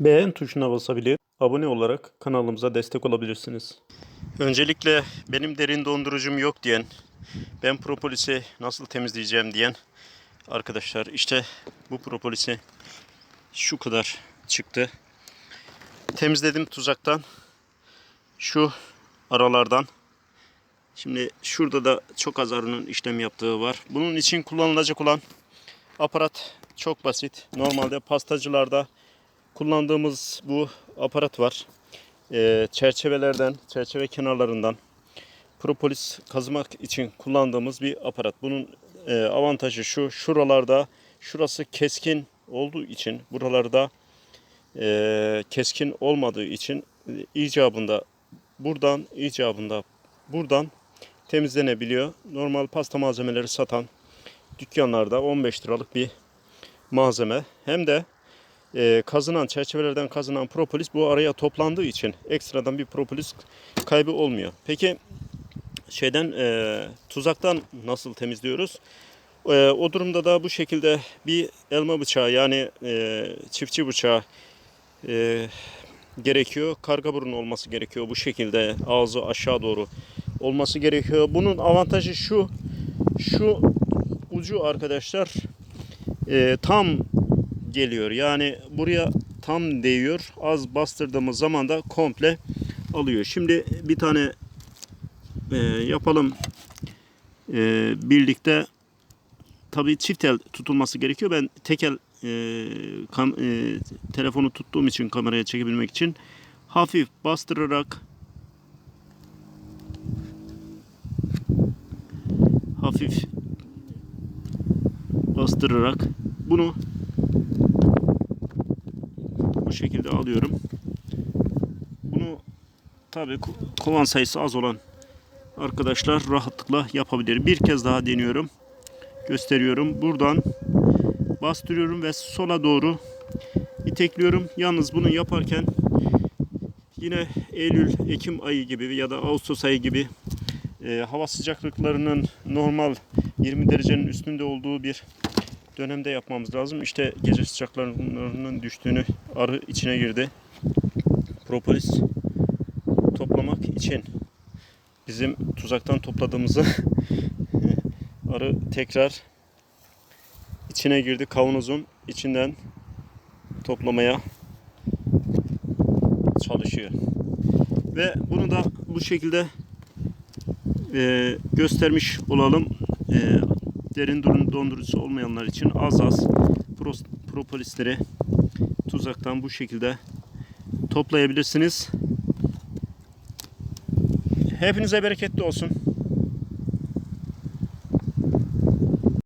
Beğen tuşuna basabilir, abone olarak kanalımıza destek olabilirsiniz. Öncelikle benim derin dondurucum yok diyen, ben propolisi nasıl temizleyeceğim diyen arkadaşlar işte bu propolisi şu kadar çıktı. Temizledim tuzaktan. Şu aralardan. Şimdi şurada da çok az arının işlem yaptığı var. Bunun için kullanılacak olan aparat çok basit. Normalde pastacılarda kullandığımız bu aparat var. Ee, çerçevelerden, çerçeve kenarlarından propolis kazımak için kullandığımız bir aparat. Bunun e, avantajı şu, şuralarda, şurası keskin olduğu için, buralarda e, keskin olmadığı için e, icabında buradan, icabında buradan temizlenebiliyor. Normal pasta malzemeleri satan dükkanlarda 15 liralık bir malzeme. Hem de e, kazınan çerçevelerden kazınan propolis bu araya toplandığı için ekstradan bir propolis kaybı olmuyor. Peki şeyden e, tuzaktan nasıl temizliyoruz? E, o durumda da bu şekilde bir elma bıçağı yani e, çiftçi bıçağı e, gerekiyor. Karga burun olması gerekiyor. Bu şekilde ağzı aşağı doğru olması gerekiyor. Bunun avantajı şu. Şu ucu arkadaşlar e, tam geliyor. Yani buraya tam değiyor. Az bastırdığımız zaman da komple alıyor. Şimdi bir tane e, yapalım e, birlikte. Tabii çift el tutulması gerekiyor. Ben tek el e, kam, e, telefonu tuttuğum için kameraya çekebilmek için hafif bastırarak hafif bastırarak bunu bu şekilde alıyorum. Bunu tabi kovan sayısı az olan arkadaşlar rahatlıkla yapabilir. Bir kez daha deniyorum. Gösteriyorum. Buradan bastırıyorum ve sola doğru itekliyorum. Yalnız bunu yaparken yine Eylül, Ekim ayı gibi ya da Ağustos ayı gibi e, hava sıcaklıklarının normal 20 derecenin üstünde olduğu bir dönemde yapmamız lazım. İşte gece sıcaklarının düştüğünü arı içine girdi. Propolis toplamak için bizim tuzaktan topladığımızı arı tekrar içine girdi. Kavanozun içinden toplamaya çalışıyor. Ve bunu da bu şekilde e, göstermiş olalım. E, derin dondurucusu olmayanlar için az az propolisleri tuzaktan bu şekilde toplayabilirsiniz. Hepinize bereketli olsun.